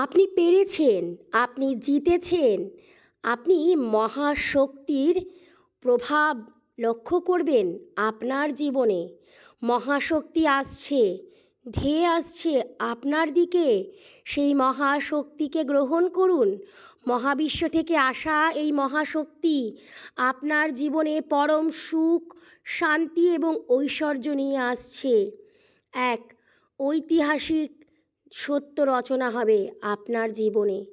আপনি পেরেছেন, আপনি জিতেছেন, আপনি মহাশক্তির প্রভাব লক্ষ্য করবেন আপনার জীবনে। মহাশক্তি আসছে, ধেয়ে আসছে আপনার দিকে। সেই মহাশক্তিকে গ্রহণ করুন। মহাবিশ্ব থেকে আসা এই মহাশক্তি আপনার জীবনে পরম সুখ, শান্তি এবং ঐশ্বর্য নিয়ে আসছে। এক, ঐতিহাসিক সত্য রচনা হবে আপনার জীবনে।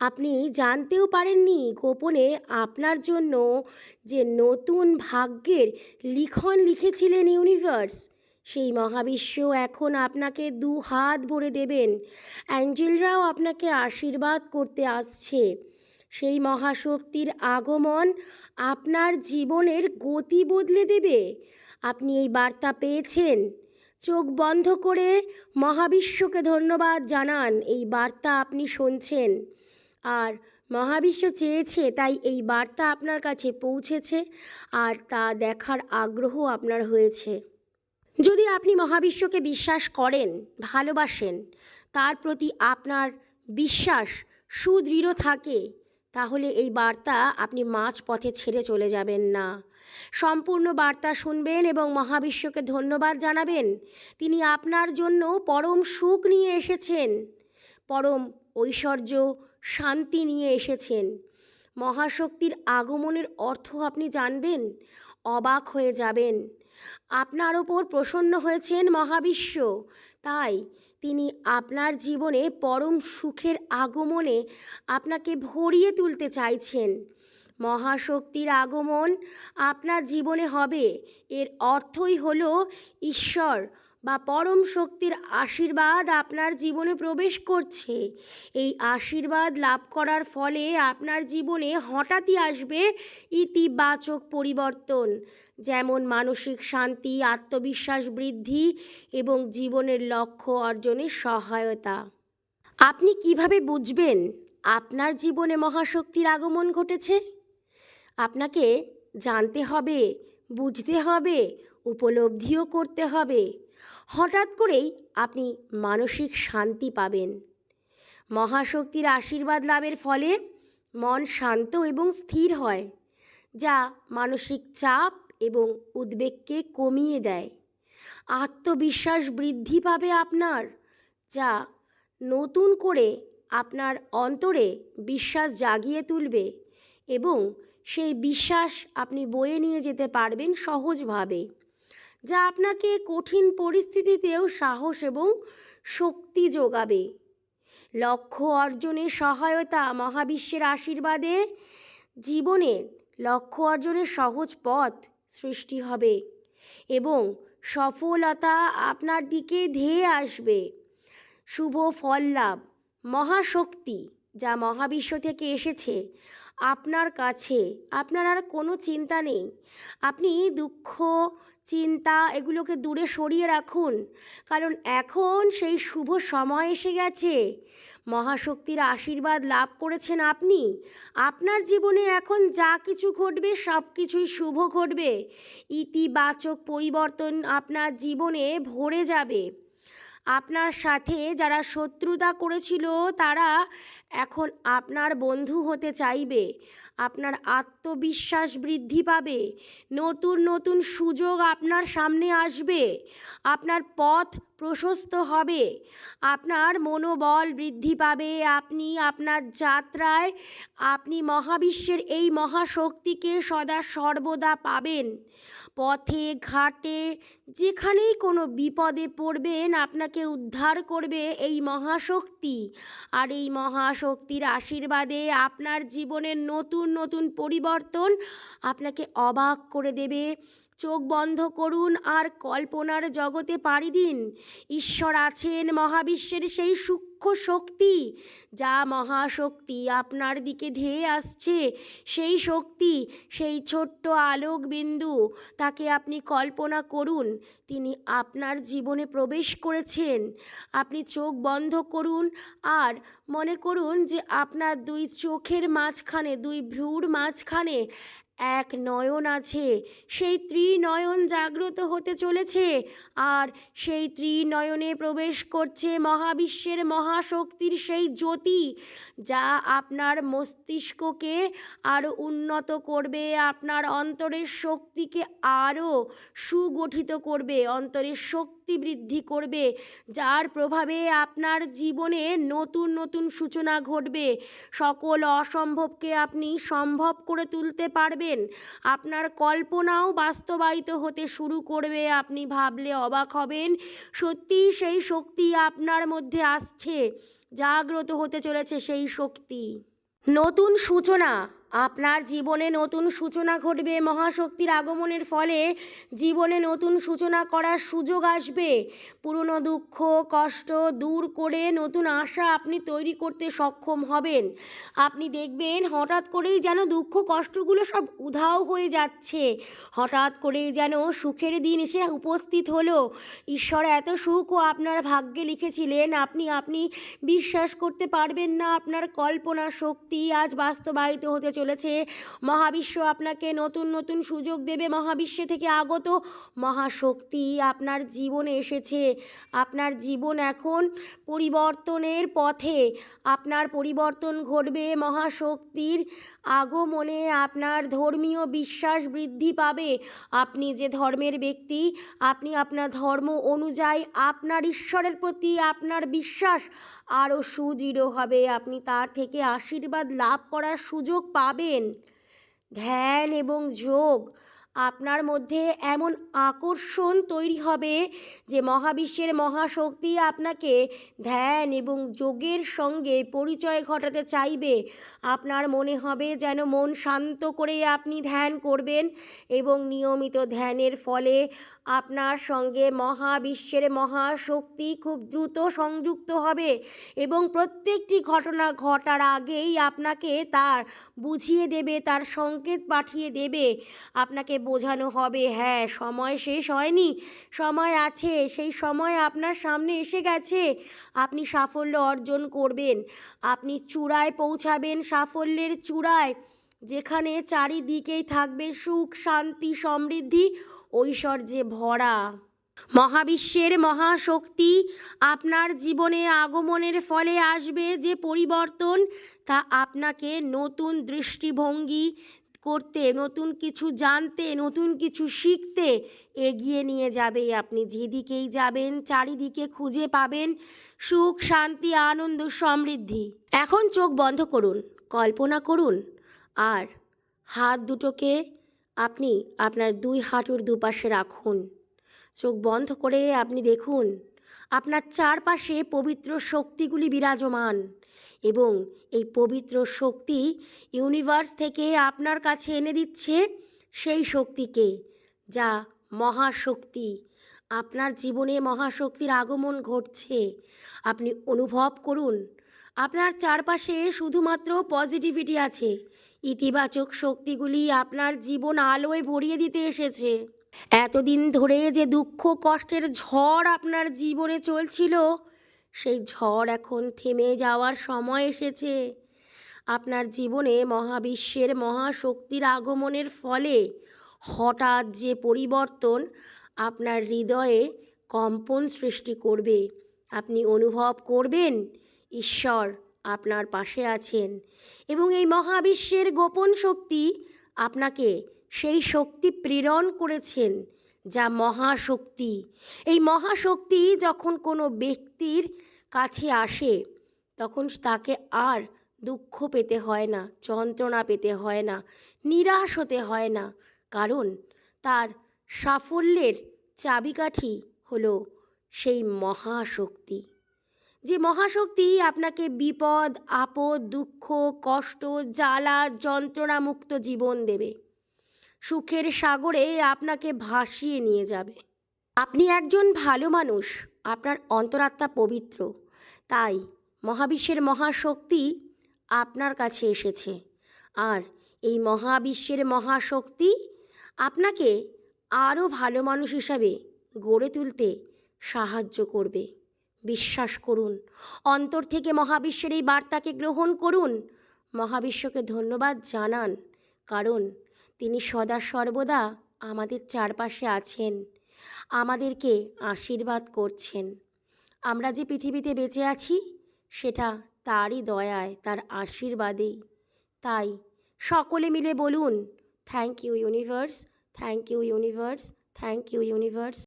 আপনি জানতেও পারেননি গোপনে আপনার জন্য যে নতুন ভাগ্যের লিখন লিখেছিলেন ইউনিভার্স। সেই মহাবিশ্ব এখন আপনাকে দু হাত ভরে দেবেন। অ্যাঞ্জেলরাও আপনাকে আশীর্বাদ করতে আসছে। সেই মহাশক্তির আগমন আপনার জীবনের গতি বদলে দেবে। আপনি এই বার্তা পেয়েছেন। চোখ বন্ধ করে মহাবিশ্বকে ধন্যবাদ জানান এই বার্তা আপনি শুনছেন। আর মহাবিশ্ব চেয়েছে তাই এই বার্তা আপনার কাছে পৌঁছেছে আর তা দেখার আগ্রহ আপনার হয়েছে। যদি আপনি মহাবিশ্বকে বিশ্বাস করেন, ভালোবাসেন, তার প্রতি আপনার বিশ্বাস সুদৃঢ় থাকে, তাহলে এই বার্তা আপনি মাঝ পথে ছেড়ে চলে যাবেন না। সম্পূর্ণ বার্তা শুনবেন এবং মহাবিশ্বকে ধন্যবাদ জানাবেন। তিনি আপনার জন্য পরম সুখ নিয়ে এসেছেন। পরম ঐশ্বর্য, শান্তি নিয়ে এসেছেন। মহাশক্তির আগমনের অর্থ আপনি জানবেন, অবাক হয়ে যাবেন। আপনার ওপর প্রসন্ন হয়েছেন মহাবিশ্ব। তাই তিনি আপনার জীবনে পরম সুখের আগমনে আপনাকে ভরিয়ে তুলতে চাইছেন। মহাশক্তির আগমন আপনার জীবনে হবে। এর অর্থই হল ঈশ্বর বা পরম শক্তির আশীর্বাদ আপনার জীবনে প্রবেশ করছে। এই আশীর্বাদ লাভ করার ফলে আপনার জীবনে হঠাৎই আসবে ইতিবাচক পরিবর্তন, যেমন মানসিক শান্তি, আত্মবিশ্বাস বৃদ্ধি এবং জীবনের লক্ষ্য অর্জনের সহায়তা। আপনি কীভাবে বুঝবেন আপনার জীবনে মহাশক্তির আগমন ঘটেছে? আপনাকে জানতে হবে, বুঝতে হবে, উপলব্ধিও করতে হবে। হঠাৎ করেই আপনি মানসিক শান্তি পাবেন। মহাশক্তির আশীর্বাদ লাভের ফলে মন শান্ত এবং স্থির হয়, যা মানসিক চাপ এবং উদ্বেগকে কমিয়ে দেয়। আত্মবিশ্বাস বৃদ্ধি পাবে আপনার, যা নতুন করে আপনার অন্তরে বিশ্বাস জাগিয়ে তুলবে এবং সেই বিশ্বাস আপনি বয়ে নিয়ে যেতে পারবেন সহজভাবে, যা আপনাকে কঠিন পরিস্থিতিতেও সাহস এবং শক্তি যোগাবে। লক্ষ্য অর্জনের সহায়তা মহাবিশ্বের আশীর্বাদে জীবনের লক্ষ্য অর্জনের সহজ পথ সৃষ্টি হবে এবং সফলতা আপনার দিকে ধেয়ে আসবে। শুভ ফল লাভ, মহাশক্তি যা মহাবিশ্ব থেকে এসেছে আপনার কাছে। আপনার আর কোনো চিন্তা নেই। আপনি দুঃখ, চিন্তা এগুলোকে দূরে সরিয়ে রাখুন। কারণ এখন সেই শুভ সময় এসে গেছে। মহাশক্তির আশীর্বাদ লাভ করেছেন আপনি। আপনার জীবনে এখন যা কিছু ঘটবে, সব কিছুই শুভ ঘটবে। ইতিবাচক পরিবর্তন আপনার জীবনে ভরে যাবে। আপনার সাথে যারা শত্রুতা করেছিল, তারা এখন আপনার বন্ধু হতে চাইবে। আপনার আত্মবিশ্বাস বৃদ্ধি পাবে। নতুন নতুন সুযোগ আপনার সামনে আসবে। আপনার পথ প্রশস্ত হবে। আপনার মনোবল বৃদ্ধি পাবে। আপনি আপনার যাত্রায়, আপনি মহাবিশ্বের এই মহাশক্তিকে সদা সর্বদা পাবেন। পথে, ঘাটে, যেখানেই কোনো বিপদে পড়বেন, আপনাকে উদ্ধার করবে এই মহাশক্তি। আর এই মহাশক্তির আশীর্বাদে আপনার জীবনের নতুন নতুন পরিবর্তন আপনাকে অবাক করে দেবে। চোখ বন্ধ করুন আর কল্পনার জগতে পাড়ি দিন। ঈশ্বর আছেন মহাবিশ্বের সেই সূক্ষ্ম শক্তি যা মহাশক্তি আপনার দিকে ধেয়ে আসছে, সেই শক্তি, সেই ছোট্ট আলোক বিন্দু তাকে আপনি কল্পনা করুন, তিনি আপনার জীবনে প্রবেশ করেছেন। আপনি চোখ বন্ধ করুন আর মনে করুন যে আপনার দুই চোখের মাঝখানে, দুই ভ্রুর মাঝখানে এক নয়ন আছে। সেই ত্রিনয়ন জাগ্রত হতে চলেছে আর সেই ত্রিনয়নে প্রবেশ করছে মহাবিশ্বের মহাশক্তির সেই জ্যোতি যা আপনার মস্তিষ্ককে আরও উন্নত করবে, আপনার অন্তরের শক্তিকে আরও সুগঠিত করবে, অন্তরের শক্তি বৃদ্ধি করবে, যার প্রভাবে আপনার জীবনে নতুন নতুন সূচনা ঘটবে। সকল অসম্ভবকে আপনি সম্ভব করে তুলতে পারবেন। আপনার কল্পনাও বাস্তবায়িত হতে শুরু করবে। আপনি ভাবলে অবাক হবেন, সত্যিই সেই শক্তি আপনার মধ্যে আসছে। জাগ্রত হতে চলেছে সেই শক্তি। নতুন সূচনা আপনার জীবনে নতুন সূচনা ঘটবে, মহাশক্তির আগমনের ফলে জীবনে নতুন সূচনা করার সুযোগ আসবে। পুরনো দুঃখ, কষ্ট দূর করে নতুন আশা আপনি তৈরি করতে সক্ষম হবেন। আপনি দেখবেন হঠাৎ করেই যেন দুঃখ, কষ্টগুলো সব উধাও হয়ে যাচ্ছে। হঠাৎ করেই যেন সুখের দিন এসে উপস্থিত হলো। ঈশ্বর এত সুখ ও আপনার ভাগ্যে লিখেছিলেন, আপনি আপনি বিশ্বাস করতে পারবেন না, আপনার কল্পনা শক্তি আজ বাস্তবায়িত হতে চলেছে। মহাবিশ্ব আপনাকে নতুন নতুন সুযোগ দেবে। মহাবিশ্ব থেকে আগত মহাশক্তি আপনার জীবনে এসেছে। আপনার জীবন এখন পরিবর্তনের পথে। আপনার পরিবর্তন ঘটবে। মহাশক্তির আগমনে আপনার ধর্মীয় বিশ্বাস বৃদ্ধি পাবে। আপনি যে ধর্মের ব্যক্তি, আপনি আপনার ধর্ম অনুযায়ী আপনার ঈশ্বরের প্রতি আপনার বিশ্বাস আরও সুদৃঢ় হবে। আপনি তার থেকে আশীর্বাদ লাভ করার সুযোগ পাবেন। ধ্যান এবং যোগ আপনার মধ্যে এমন আকর্ষণ তৈরি হবে যে মহাবিশ্বের মহাশক্তি আপনাকে ধ্যান এবং যোগের সঙ্গে পরিচয় ঘটাতে চাইবে। আপনার মনে হবে যেন মন শান্ত করে আপনি ধ্যান করবেন এবং নিয়মিত ধ্যানের ফলে আপনার সঙ্গে মহাবিশ্বের মহাশক্তি খুব দ্রুত সংযুক্ত হবে এবং প্রত্যেকটি ঘটনা ঘটার আগেই আপনাকে তার বুঝিয়ে দেবে, তার সংকেত পাঠিয়ে দেবে। আপনাকে বোঝানো হবে হ্যাঁ সময় শেষ হয়নি, সময় আছে, সেই সময় আপনার সামনে এসে গেছে। আপনি সাফল্য অর্জন করবেন, আপনি চূড়ায় পৌঁছাবেন সাফল্যের চূড়ায়। যেখানে চারিদিকেই থাকবে সুখ, শান্তি, সমৃদ্ধি ঐশ্বর্যে ভরা। মহাবিশ্বের মহাশক্তি আপনার জীবনে আগমনের ফলে আসবে যে পরিবর্তন, তা আপনাকে নতুন দৃষ্টিভঙ্গি করতে, নতুন কিছু জানতে, নতুন কিছু শিখতে এগিয়ে নিয়ে যাবে। আপনি যেদিকেই যাবেন, চারিদিকে খুঁজে পাবেন সুখ, শান্তি, আনন্দ, সমৃদ্ধি। এখন চোখ বন্ধ করুন, কল্পনা করুন, আর হাত দুটোকে আপনি আপনার দুই হাঁটুর দুপাশে রাখুন। চোখ বন্ধ করে আপনি দেখুন, আপনার চারপাশে পবিত্র শক্তিগুলি বিরাজমান এবং এই পবিত্র শক্তি ইউনিভার্স থেকে আপনার কাছে এনে দিচ্ছে সেই শক্তিকে, যা মহাশক্তি। আপনার জীবনে মহাশক্তির আগমন ঘটছে। আপনি অনুভব করুন আপনার চারপাশে শুধুমাত্র পজিটিভিটি আছে। ইতিবাচক শক্তিগুলি আপনার জীবন আলোয় ভরিয়ে দিতে এসেছে। এতদিন ধরে যে দুঃখ কষ্টের ঝড় আপনার জীবনে চলছিল, সেই ঝড় এখন থেমে যাওয়ার সময় এসেছে। আপনার জীবনে মহাবিশ্বের মহাশক্তির আগমনের ফলে হঠাৎ যে পরিবর্তন আপনার হৃদয়ে কম্পন সৃষ্টি করবে, আপনি অনুভব করবেন ঈশ্বর আপনার পাশে আছেন এবং এই মহাবিশ্বের গোপন শক্তি আপনাকে সেই শক্তি প্রেরণ করেছেন, যা মহাশক্তি। এই মহাশক্তি যখন কোনো ব্যক্তির কাছে আসে, তখন তাকে আর দুঃখ পেতে হয় না, যন্ত্রণা পেতে হয় না, নিরাশ হতে হয় না, কারণ তার সাফল্যের চাবিকাঠি হলো সেই মহাশক্তি। যে মহাশক্তি আপনাকে বিপদ, আপদ, দুঃখ, কষ্ট, জ্বালা, যন্ত্রণা মুক্ত জীবন দেবে। সুখের সাগরে আপনাকে ভাসিয়ে নিয়ে যাবে। আপনি একজন ভালো মানুষ, আপনার অন্তরাত্মা পবিত্র। তাই মহাবিশ্বের মহাশক্তি আপনার কাছে এসেছে। আর এই মহাবিশ্বের মহাশক্তি আপনাকে আরও ভালো মানুষ হিসাবে গড়ে তুলতে সাহায্য করবে। বিশ্বাস করুন। অন্তর থেকে মহাবিশ্বের এই বার্তাকে গ্রহণ করুন। মহাবিশ্বকে ধন্যবাদ জানান, কারণ তিনি সদা সর্বদা আমাদের চারপাশে আছেন, আমাদেরকে আশীর্বাদ করছেন। আমরা যে পৃথিবীতে বেঁচে আছি, সেটা তারই দয়ায়, তার আশীর্বাদেই। তাই সকলে মিলে বলুন thank you universe thank you universe thank you universe